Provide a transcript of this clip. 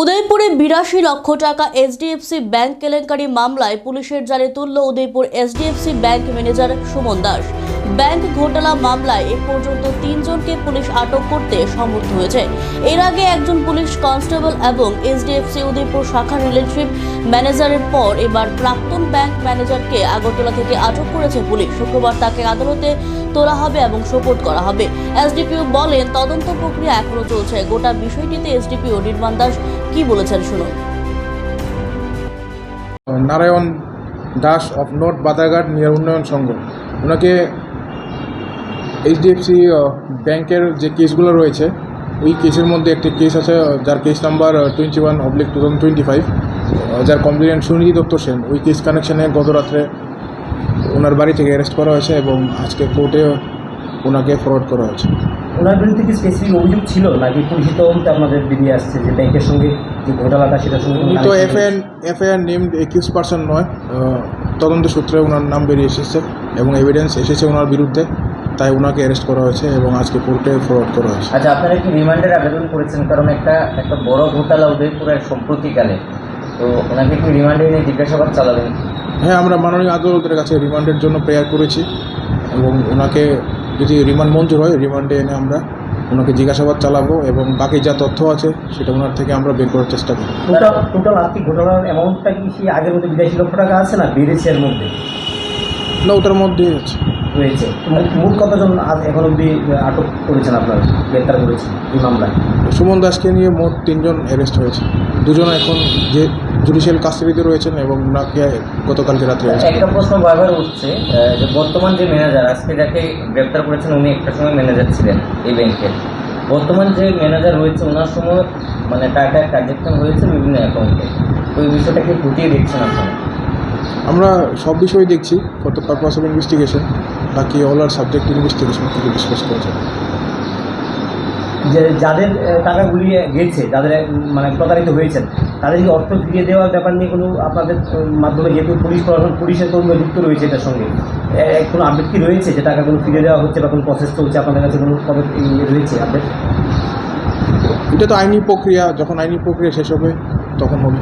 উদয়পুরে বিরাশি লক্ষ টাকা এইচডিএফসি ব্যাংক কেলেঙ্কারি মামলায় পুলিশের জালে তুলল Udaipur HDFC bank manager Suman Das. Bank ঘোটালা মামলায় এ পর্যন্ত তিনজনকে পুলিশ আটক করতে সমর্থ হয়েছে। এর আগে একজন পুলিশ কনস্টেবল এবং এইচডিএফসি উদয়পুর শাখা রিলেশনশিপ ম্যানেজারের পর এবার প্রাক্তন ব্যাংক ম্যানেজারকে আগরতলা থেকে আটক করেছে পুলিশ। শুক্রবার তাকে আদালতে তোলা হবে এবং সোপোর্ট করা হবে। এসডিপিও বলেন, তদন্ত প্রক্রিয়া এখনও চলছে। গোটা বিষয়টিতে এসডিপিও নির্মাণ দাস কি বলেছেন, শুনুন। Narayan Das of north Badarghat near উন্নয়ন সংঘ। ওনাকে এইচডিএফসি ব্যাংকের যে কেসগুলো রয়েছে, ওই কেসের মধ্যে একটি কেস আছে যার case number twenty one oblique two thousand twenty five যার কমপ্লেন সুনীতি দত্ত সেন। ওই কেস কানেকশানে গত রাত্রে ওনার বাড়ি থেকে অ্যারেস্ট করা হয়েছে এবং আজকে কোর্টে ওনাকে ফরওয়ার্ড করা হয়েছে। ওনার বিরুদ্ধে কি স্পেসিফিক অভিযোগ ছিল? নাকি পুলিশি তদন্তে আপনাদের বেরিয়ে আসছে যে ব্যাংকের সঙ্গে যে ঘোটালাটা সেটার সঙ্গে উনি তো FIR FIR named accused person নয়। তদন্ত সূত্রে ওনার নাম বেরিয়ে এসেছে এবং এভিডেন্স এসেছে ওনার বিরুদ্ধে। তাই ওনাকে অ্যারেস্ট করা হয়েছে এবং আজকে কোর্টে ফরওয়ার্ড করা হয়েছে। আচ্ছা আপনারা কি রিমান্ডের আবেদন করেছেন? কারণ একটা একটা বড় ঘোটালা উদয়পুরের সম্প্রতিকালে। তো ওনাকে কি রিমান্ডে নিয়ে জিজ্ঞাসাবাদ চালাবেন? হ্যাঁ আমরা মাননীয় আদালতের কাছে রিমান্ডের জন্য প্রেয়ার করেছি এবং ওনাকে যদি রিমান্ড মঞ্জুর হয় রিমান্ডে এনে আমরা ওনাকে জিজ্ঞাসাবাদ চালাবো এবং বাকি যা তথ্য আছে সেটা ওনার থেকে আমরা বের করার চেষ্টা করব। টোটাল টোটাল আর্থিক ঘটনার অ্যামাউন্টটা কি সেই আগের মধ্যে বিরাশি লক্ষ টাকা আছে না বেড়েছে এর মধ্যে? না ওটার মধ্যেই আছে। রয়েছে মোট- কতজন আজ এখন অবধি আটক করেছেন আপনার? গ্রেপ্তার করেছেন? এই মামলায়। সুমন দাসকে নিয়ে মোট তিনজন অ্যারেস্ট হয়েছে। দুজন এখন যে জুডিশিয়াল কাস্টডিতে রয়েছেন এবং ওনাকে গতকালকে রাত্রে একটা প্রশ্ন বারবার উঠছে যে বর্তমান যে ম্যানেজার আজকে যাকে গ্রেপ্তার করেছেন উনি একটা সময় ম্যানেজার ছিলেন এই ব্যাংকের। বর্তমান যে ম্যানেজার রয়েছে ওনার সময় মানে টাকা ট্রানজ্যাকশন হয়েছে বিভিন্ন অ্যাকাউন্টে এই বিষয়টাকে খুঁটিয়ে দেখছেন আপনারা? আমরা সব বিষয় দেখছি for the purpose of investigation বাকি অল আর সাবজেক্ট ইনভেস্টিগেশন থেকে ডিসকাস করা যাবে। যে যাদের টাকা গুলিয়ে গেছে যাদের মানে প্রতারিত হয়েছেন তাদের কি অর্থ ফিরিয়ে দেওয়ার ব্যাপার নিয়ে কোনো আপনাদের মাধ্যমে যেহেতু পুলিশ প্রশাসন পুলিশের তদন্ত যুক্ত রয়েছে এটার সঙ্গে কোনো আপডেট কি রয়েছে যে টাকাগুলো ফিরিয়ে দেওয়া হচ্ছে বা কোনো প্রসেস চলছে আপনাদের কাছে কোনো রয়েছে আপডেট? এটা তো আইনি প্রক্রিয়া যখন আইনি প্রক্রিয়া শেষ হবে তখন হবে।